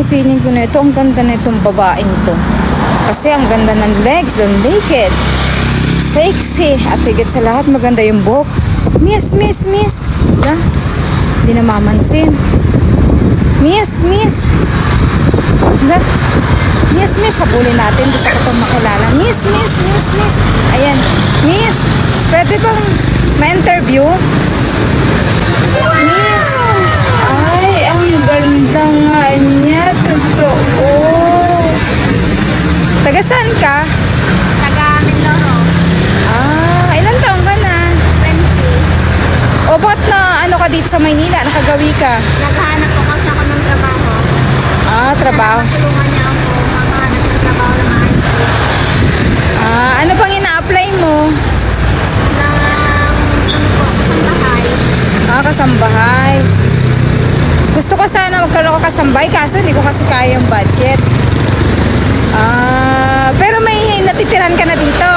Ay, ko na ito. Ang ganda na itong babaeng to. Kasi ang ganda ng legs, the naked. Sexy. At higit sa lahat, maganda yung buhok. Miss, miss, miss. Da? Hindi na mamansin. Miss, miss. Da? Miss, miss. Habulin natin. Gusto ko itong makilala. Miss, miss, miss, miss. Ayan. Miss, pwede bang ma-interview? Miss. Ay, ang ganda nga niya. Totoo. Taga saan ka? Taga Mindoro. Ah, ilan taong ka na? 20. O ba't na ano ka dito sa Maynila? Nakagawi ka? Naghahanap po kasi ako ng trabaho. Ah, trabaho. Tulungan niya ako makahanap ng trabaho ng maayos ko. Ah, ano pang ina-apply mo? Ng ano po, isang bahay. Ah, kasambahay. Gusto ko sana magkaroon ka kasambahay kaso hindi ko kasi kaya yung budget. Ah, pero may natitiran ka na dito.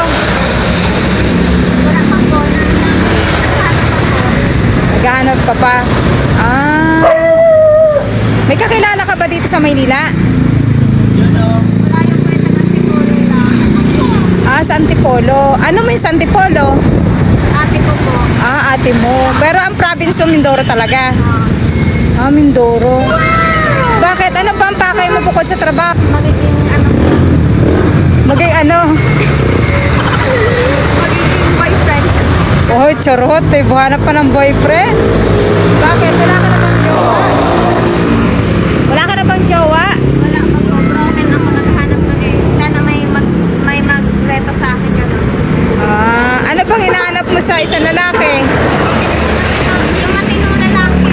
Wala pang po na naghahanap ako. Naghahanap ka pa. Ah. May kakilala ka ba dito sa Maynila? Ah, sa Antipolo. Ano mo yung sa Antipolo? Ate ko po. Ah, ate mo. Pero ang province mo, Mindoro talaga. ah, Ah, Mindoro. Bakit? Ano ba ang pakay mo bukod sa trabaho? magiging ano po, Maging ano? magiging boyfriend. Oh, charot eh. Buhanap pa ng boyfriend. Bakit? Wala ka na bang jowa? Wala ka na bang jowa? Wala pa po. Broken ako naghahanap nun eh. Sana may mag, may magleto sa akin gano'n. Ah, ano bang hinahanap mo sa isang lalaki? Yung matinong lalaki.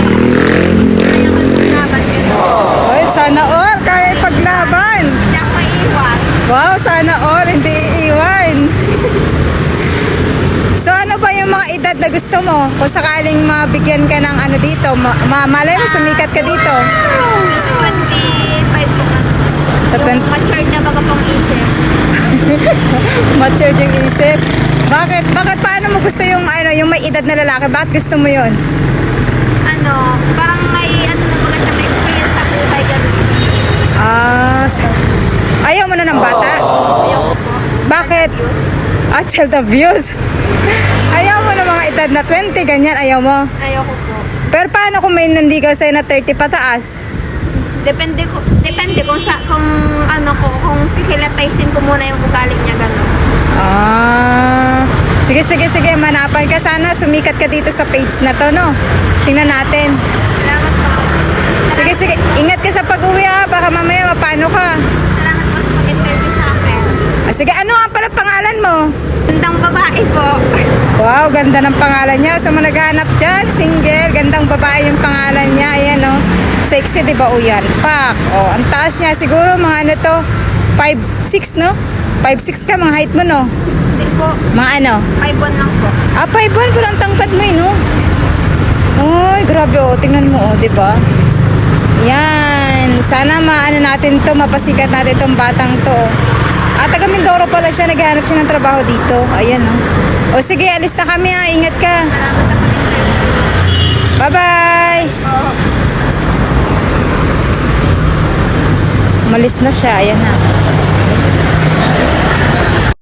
Kaya ko maglaban gano'n. Oy, sana all. Kaya paglaban. Hindi ako maiiwan. Wow, sana all. Hindi iiwan. So ano ba yung mga edad na gusto mo? Kung sakaling mabigyan ka ng ano dito, ma ma malay mo, sumikat ka dito. Kasi 25 po na. Sa Yung 20 matured na baga pang isip. Matured yung isip. Bakit? Bakit paano mo gusto yung ano, yung may edad na lalaki? Bakit gusto mo yun? Ano, parang may ano na baga siya may experience sa buhay gano'n. Ah, s- ayaw mo na ng bata? Ayoko po. Bakit? Views. Ah, child abuse. Ayaw mo na mga edad na 20, ganyan, ayaw mo. Ayoko po. Pero paano kung may nandigaw sa'yo na 30 pataas? Depende ko, depende kung sa kung ano ko, kung kikilatisin ko muna yung ugali niya gano'n. Ah, sige, sige, sige, manapan ka sana. Sumikat ka dito sa page na to, no? Tingnan natin. Salamat po. Sige, sige, ingat ka sa pag-uwi ha. Baka mamaya mapano ka. Salamat po sa pag-interview sa akin. Ah, sige, ano nga pala pangalan mo? Gandang babae po. Wow, ganda ng pangalan niya. Sa mga naghahanap dyan, single, gandang babae yung pangalan niya. Ayan, oh. Sexy, di ba, o yan? Pak. Oh, ang taas niya, siguro mga ano to, 5'6", no? 5'6 ka, mga height mo, no? Hindi po. Mga ano? 5 lang po. Ah, 5'1", pero ang tangkad mo, eh, no? Ay, grabe, oh. Tingnan mo, oh, di ba? Yan. Sana maano natin to, mapasikat natin tong batang to. Ah, taga Mindoro pala siya. Naghahanap siya ng trabaho dito. Ayan, oh. O sige, alis na kami, ha. Ingat ka. Bye-bye! po. Malis na siya. Ayan na.